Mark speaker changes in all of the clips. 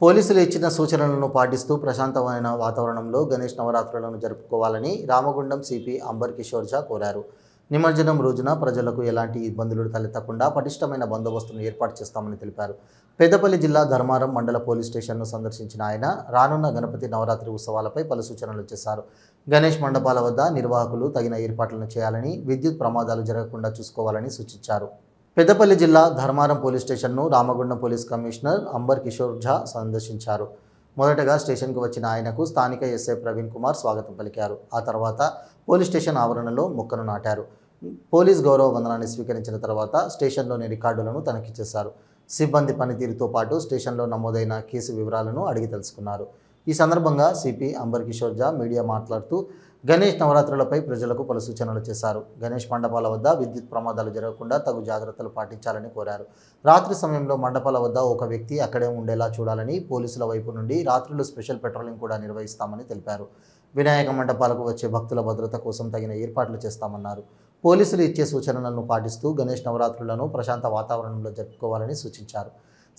Speaker 1: పోలీసులు ఇచ్చిన సూచనలను పాటిస్తూ ప్రశాంతమైన వాతావరణంలో గణేష్ నవరాత్రులను జరుపుకోవాలని రామగుండం సిపి అంబర్ కిషోర్ ఝా కోరారు. నిమజ్జనం రోజున ప్రజలకు ఎలాంటి ఇబ్బందులు తలెత్తకుండా పటిష్టమైన బందోబస్తును ఏర్పాటు చేస్తామని తెలిపారు. పెద్దపల్లి జిల్లా ధర్మారం మండల పోలీస్ స్టేషన్ను సందర్శించిన ఆయన రానున్న గణపతి నవరాత్రి ఉత్సవాలపై పలు సూచనలు చేశారు. గణేష్ మండపాల వద్ద నిర్వాహకులు తగిన ఏర్పాట్లను చేయాలని విద్యుత్ ప్రమాదాలు జరగకుండా చూసుకోవాలని సూచించారు. పెద్దపల్లి జిల్లా ధర్మారం పోలీస్ స్టేషన్ను రామగుండం పోలీస్ కమిషనర్ అంబర్ కిషోర్ ఝా సందర్శించారు. మొదటగా స్టేషన్కు వచ్చిన ఆయనకు స్థానిక ఎస్ఐ ప్రవీణ్ కుమార్ స్వాగతం పలికారు. ఆ తర్వాత పోలీస్ స్టేషన్ ఆవరణలో మొక్కను నాటారు. పోలీస్ గౌరవ వందనాన్ని స్వీకరించిన తర్వాత స్టేషన్లోని రికార్డులను తనిఖీ చేశారు. సిబ్బంది పనితీరుతో పాటు స్టేషన్లో నమోదైన కేసు వివరాలను అడిగి తెలుసుకున్నారు. ఈ సందర్భంగా సిపి అంబర్ కిషోర్ మీడియా మాట్లాడుతూ గణేష్ నవరాత్రులపై ప్రజలకు పలు సూచనలు చేశారు. గణేష్ మండపాల వద్ద విద్యుత్ ప్రమాదాలు జరగకుండా తగు జాగ్రత్తలు పాటించాలని కోరారు. రాత్రి సమయంలో మండపాల వద్ద ఒక వ్యక్తి అక్కడే ఉండేలా చూడాలని పోలీసుల వైపు నుండి రాత్రులు స్పెషల్ పెట్రోలింగ్ కూడా నిర్వహిస్తామని తెలిపారు. వినాయక మండపాలకు వచ్చే భక్తుల భద్రత కోసం తగిన ఏర్పాట్లు చేస్తామన్నారు. పోలీసులు ఇచ్చే సూచనలను పాటిస్తూ గణేష్ నవరాత్రులను ప్రశాంత వాతావరణంలో జరుపుకోవాలని సూచించారు.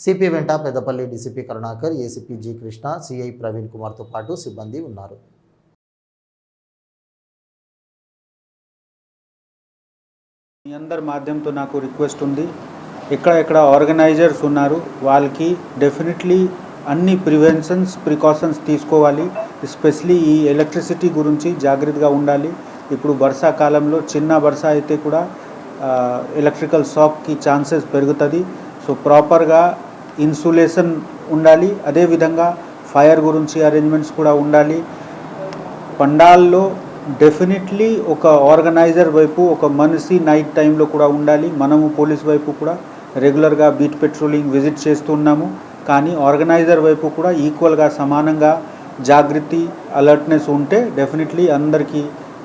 Speaker 1: సిపి వెంట Peddapalli DCP Karunakar ACP G Krishna CI Praveen కుమార్తో పాటు సిబ్బంది ఉన్నారు.
Speaker 2: మీ అందరి మాధ్యమంతో నాకు రిక్వెస్ట్ ఉంది. ఇక్కడ ఇక్కడ ఆర్గనైజర్స్ ఉన్నారు వాళ్ళకి డెఫినెట్లీ అన్ని ప్రివెన్షన్స్ ప్రికాషన్స్ తీసుకోవాలి. ఎస్పెషలీ ఈ ఎలక్ట్రిసిటీ గురించి జాగ్రత్తగా ఉండాలి. ఇప్పుడు వర్షాకాలంలో చిన్న వర్ష అయితే కూడా ఎలక్ట్రికల్ షాక్కి ఛాన్సెస్ పెరుగుతుంది. సో ప్రాపర్గా ఇన్సులేషన్ ఉండాలి. అదేవిధంగా ఫైర్ గురించి అరేంజ్మెంట్స్ కూడా ఉండాలి. పండాల్లో డెఫినెట్లీ ఒక ఆర్గనైజర్ వైపు ఒక మనిషి నైట్ టైంలో కూడా ఉండాలి. మనము పోలీస్ వైపు కూడా రెగ్యులర్గా బీట్ పెట్రోలింగ్ విజిట్ చేస్తున్నాము. కానీ ఆర్గనైజర్ వైపు కూడా ఈక్వల్గా సమానంగా జాగృతి అలర్ట్నెస్ ఉంటే డెఫినెట్లీ అందరికీ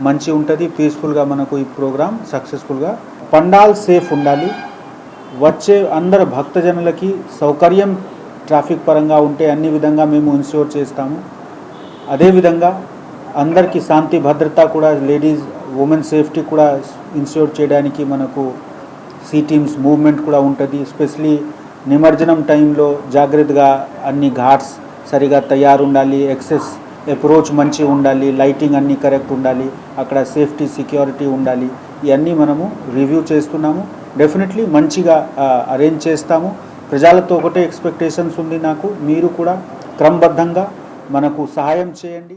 Speaker 2: మంచి ఉంటుంది. పీస్ఫుల్గా మనకు ఈ ప్రోగ్రామ్ సక్సెస్ఫుల్గా పండాల్ సేఫ్ ఉండాలి. వచ్చే అందరు భక్తజనులకి సౌకర్యం ట్రాఫిక్ పరంగా ఉంటే అన్ని విధంగా మేము ఇన్ష్యూర్ చేస్తాము. అదేవిధంగా అందరికీ శాంతి భద్రత కూడా లేడీస్ ఉమెన్ సేఫ్టీ కూడా ఇన్ష్యూర్ చేయడానికి మనకు సి టీమ్స్ మూవ్మెంట్ కూడా ఉంటుంది. ఎస్పెషలీ నిమజ్జనం టైంలో జాగ్రత్తగా అన్ని ఘాట్స్ సరిగా తయారు ఉండాలి ఎక్సెస్ అప్రోచ్ మంచి ఉండాలి. లైటింగ్ అన్నీ కరెక్ట్ ఉండాలి. అక్కడ సేఫ్టీ సెక్యూరిటీ ఉండాలి. ఇవన్నీ మనము రివ్యూ చేస్తున్నాము. డెఫినెట్లీ మంచిగా అరేంజ్ చేస్తాము. ప్రజలతో ఒకటే ఎక్స్పెక్టేషన్స్ ఉంది నాకు. మీరు కూడా క్రమబద్ధంగా మనకు సహాయం చేయండి.